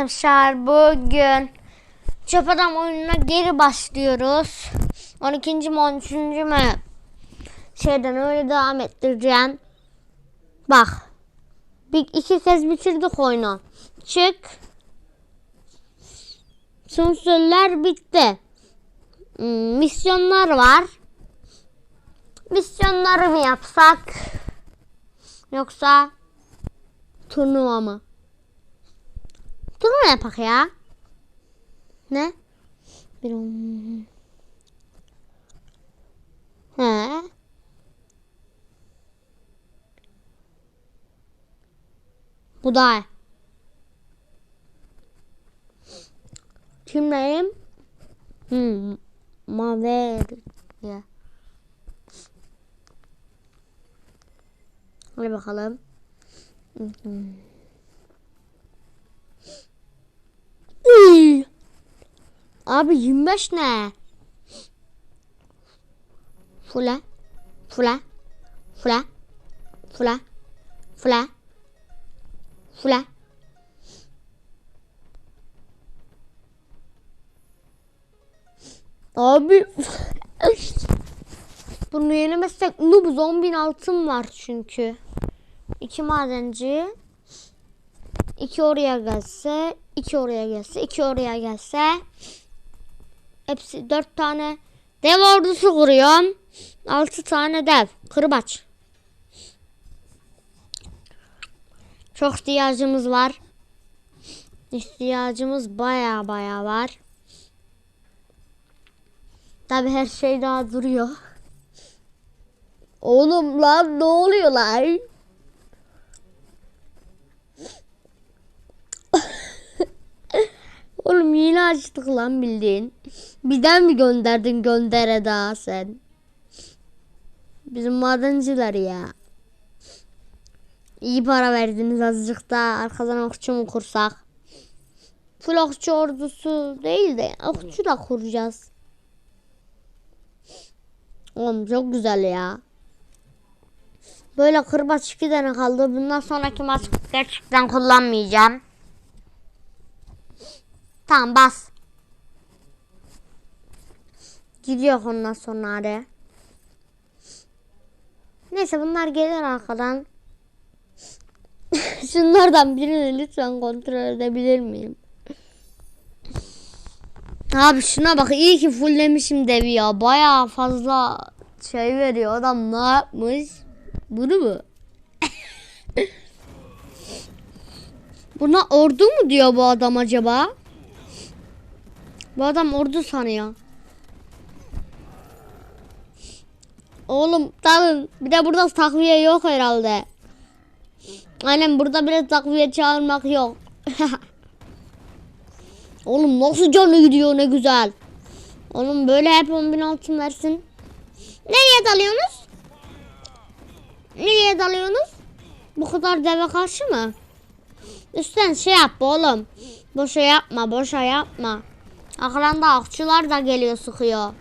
Arkadaşlar bugün Çöp Adam oyununa geri başlıyoruz. 12. mi 13. mi? Şeyden öyle devam ettireceğim. Bak. Bir iki kez bitirdik oyunu. Çık. Son sözler bitti. Hmm, misyonlar var. Misyonları mı yapsak? Yoksa turnuva mı? Turnuva yapak ya. Ne? Bir. He. Bu da iyi. Kimdeyim? Hmm. Maver. Ya. Hadi bakalım. Üy! Abi 25 ne? Fula. Fula. Fula. Fula. Fula. Fula. Abi. Bunu yenemezsek noobuz 10.000 altın var çünkü. İki madenci. iki oraya gelse. iki oraya gelse. iki oraya gelse. Hepsi dört tane dev ordusu kuruyorum. Altı tane dev. Kırbaç. Çok ihtiyacımız var. İhtiyacımız baya baya var. Tabi her şey daha duruyor. Oğlum lan ne oluyor lan? Oğlum yine açtık lan bildiğin. Birden mi gönderdin göndere daha sen? Bizim madenciler ya. İyi para verdiniz azıcık da arkadan okçu mu kursak? Full okçu ordusu değil de okçu da kuracağız. Oğlum çok güzel ya. Böyle kırbaç iki tane kaldı. Bundan sonraki maç gerçekten kullanmayacağım. Tamam bas. Gidiyor ondan sonra araya. Neyse bunlar gelir arkadan. Şunlardan birini lütfen kontrol edebilir miyim? Abi şuna bak iyi ki fulllemişim devi ya. Baya fazla şey veriyor. Adam ne yapmış? Bunu mu? Buna ordu mu diyor bu adam acaba? Bu adam ordu sanıyor. Oğlum tamam. Bir de burada takviye yok herhalde. Aynen burada bile takviye çağırmak yok. Oğlum nasıl canı gidiyor ne güzel. Oğlum böyle hep 10 bin altın versin. Nereye dalıyorsunuz? Nereye dalıyorsunuz? Bu kadar deve karşı mı? Üstten şey yap oğlum. Boşa yapma boşa yapma. Aklanda akçılar da geliyor sıkıyor.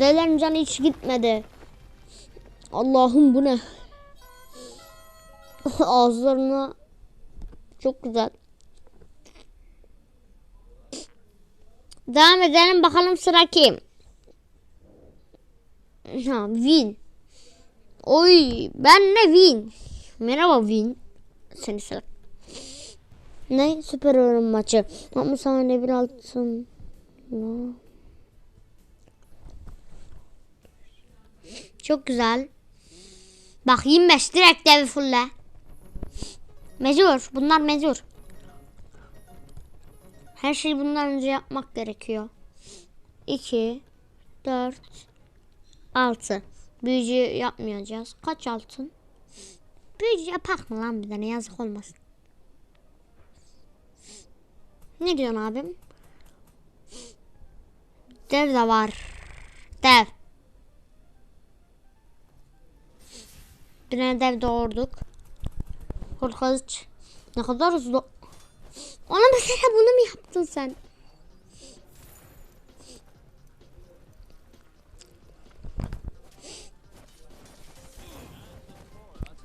Delerin canı hiç gitmedi. Allah'ım bu ne? Ağızlarına çok güzel. Devam edelim bakalım sıra kim? Ha, Win. Oy ben ne Win? Merhaba Win. Seni sıra. Ne? Süper yorum maçı. Ama saniye bir altın. Çok güzel. Bak 25 direkt devi fulle. Mecbur. Bunlar mecbur. Her şeyi bundan önce yapmak gerekiyor. 2 4 6 Büyücü yapmayacağız. Kaç altın? Büyücü yapak mı lan bir tane yazık olmasın. Ne diyorsun abim? Dev de var. Dev. Bir tane dev doğurduk. Korkaz. Ne kadar hızlı. Ona mesela bunu mu yaptın sen?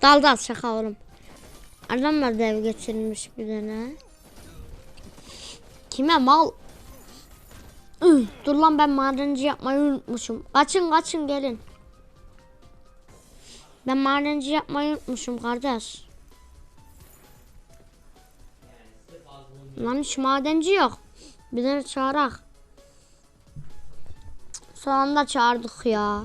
Dal dal şaka oğlum. Adam var dev geçirilmiş bir tane. Kime mal? Dur lan ben madenci yapmayı unutmuşum. Kaçın kaçın gelin. Ben madenci yapmayı unutmuşum kardeş. Lan hiç madenci yok. De çağırak. Son anda çağırdık ya.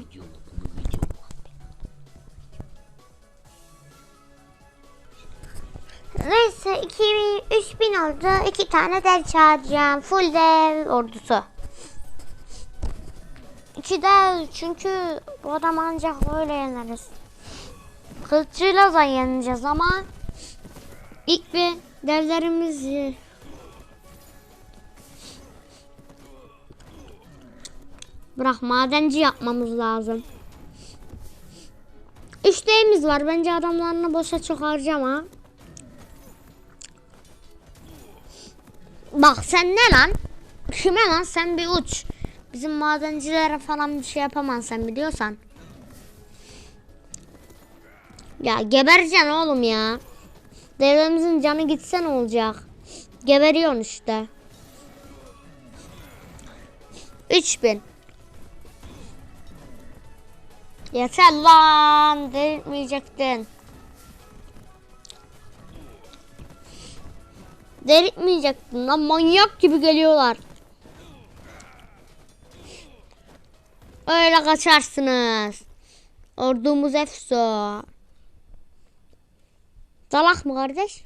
Neyse 2000 3000 oldu. İki tane dev çağıracağım. Full dev ordusu. İki dev çünkü bu adam ancak böyle yeneriz. Kılıççıyla da yeneceğiz ama ilk bir devlerimizi Bırak madenci yapmamız lazım. Üç devimiz var. Bence adamlarını boşa çok harcama. Bak sen ne lan? Kime lan sen bir uç. Bizim madencilere falan bir şey yapamam sen biliyorsan. Ya gebereceksin oğlum ya. Devlemizin canı gitse ne olacak? Geberiyorsun işte. 3000. Yeter lan. Delirtmeyecektin. Delirtmeyecektin lan. Manyak gibi geliyorlar. Öyle kaçarsınız. Ordumuz efso. Dalak mı kardeş?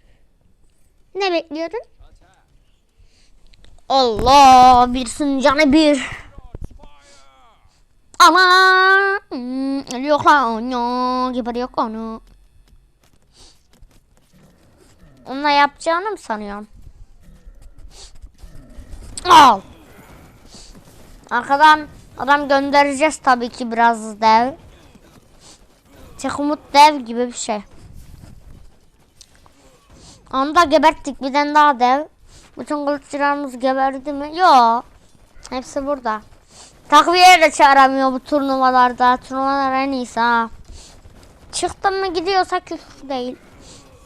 Ne bekliyordun? Allah birsin canı bir. Ama hmm, yok onu gibi yok onu. Onunla yapacağını mı sanıyorum? Al. Arkadan adam göndereceğiz tabii ki biraz dev. Çekumut dev gibi bir şey. Onu da geberttik bir tane daha dev. Bütün kılıççılarımız geberdi mi? Yok. Hepsi burada. Takviye de çağıramıyor bu turnuvalarda. Turnuvalar en iyisi ha. Çıktım mı gidiyorsa küfür değil.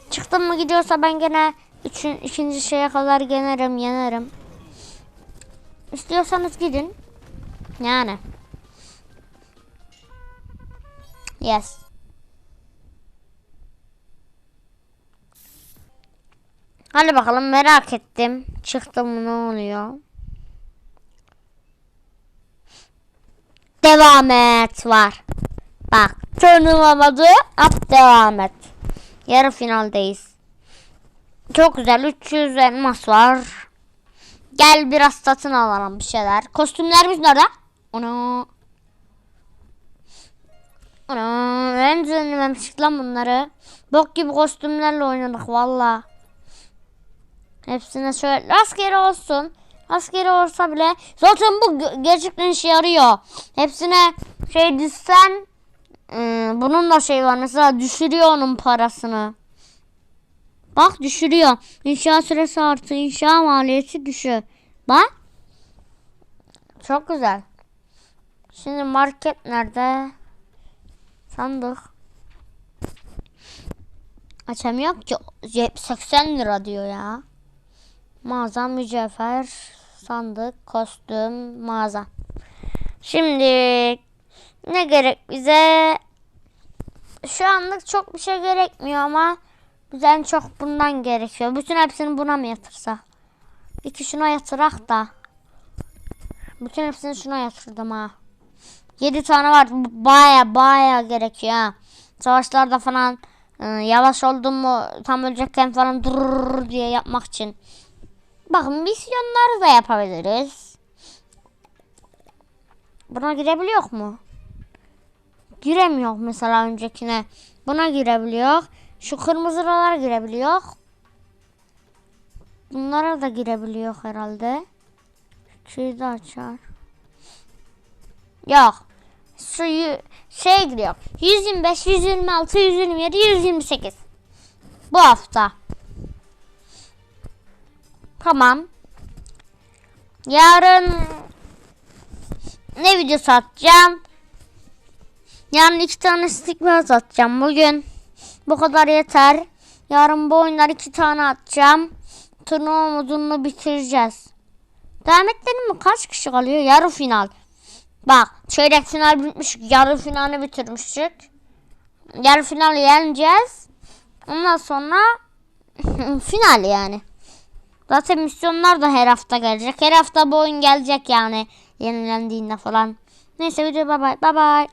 Çıktım mı gidiyorsa ben gene üçün, ikinci şeye kadar yenerim yenerim. İstiyorsanız gidin. Yani. Yes. Hadi bakalım merak ettim. Çıktı mı ne oluyor? Devam et var. Bak turnuvamadı at devam et. Yarı finaldeyiz. Çok güzel 300 elmas var. Gel biraz satın alalım bir şeyler. Kostümlerimiz nerede? Onu. Ana ben düzenlememiştik lan bunları. Bok gibi kostümlerle oynadık valla. Hepsine şöyle rastgele olsun. Rastgele olsa bile zaten bu ge- gerçekten işe yarıyor. Hepsine şey düşsen e, bunun da şey var mesela düşürüyor onun parasını. Bak düşürüyor. İnşa süresi artı inşa maliyeti düşüyor. Bak. Çok güzel. Şimdi market nerede? Sandık. Açamıyorum ki. 80 lira diyor ya. Mağaza, mücevher, sandık, kostüm, mağaza. Şimdi ne gerek bize? Şu anlık çok bir şey gerekmiyor ama bize en çok bundan gerekiyor. Bütün hepsini buna mı yatırsa? İki şuna yatırak da. Bütün hepsini şuna yatırdım ha. 7 tane var. Baya baya gerekiyor ha. Savaşlarda falan e, yavaş oldum mu tam ölecekken falan durur diye yapmak için. Bakın misyonları da yapabiliriz. Buna girebiliyor mu? Giremiyor mesela öncekine. Buna girebiliyor. Şu kırmızılara girebiliyor. Bunlara da girebiliyor herhalde. Şeyi de açar. Yok. Şu yu- şey giriyor. 125, 126, 127, 128. Bu hafta. Tamam. Yarın ne videosu atacağım? Yarın iki tane stickers atacağım. Bugün bu kadar yeter. Yarın bu oyunlar iki tane atacağım. Turnuva modunu bitireceğiz. Devam edelim mi? Kaç kişi kalıyor? Yarı final. Bak çeyrek final bitmiş. Yarı finali bitirmiştik. Yarı finali yeneceğiz. Ondan sonra final yani. Zaten misyonlar da her hafta gelecek. Her hafta bu oyun gelecek yani. Yenilendiğinde falan. Neyse video bye bye. Bye bye.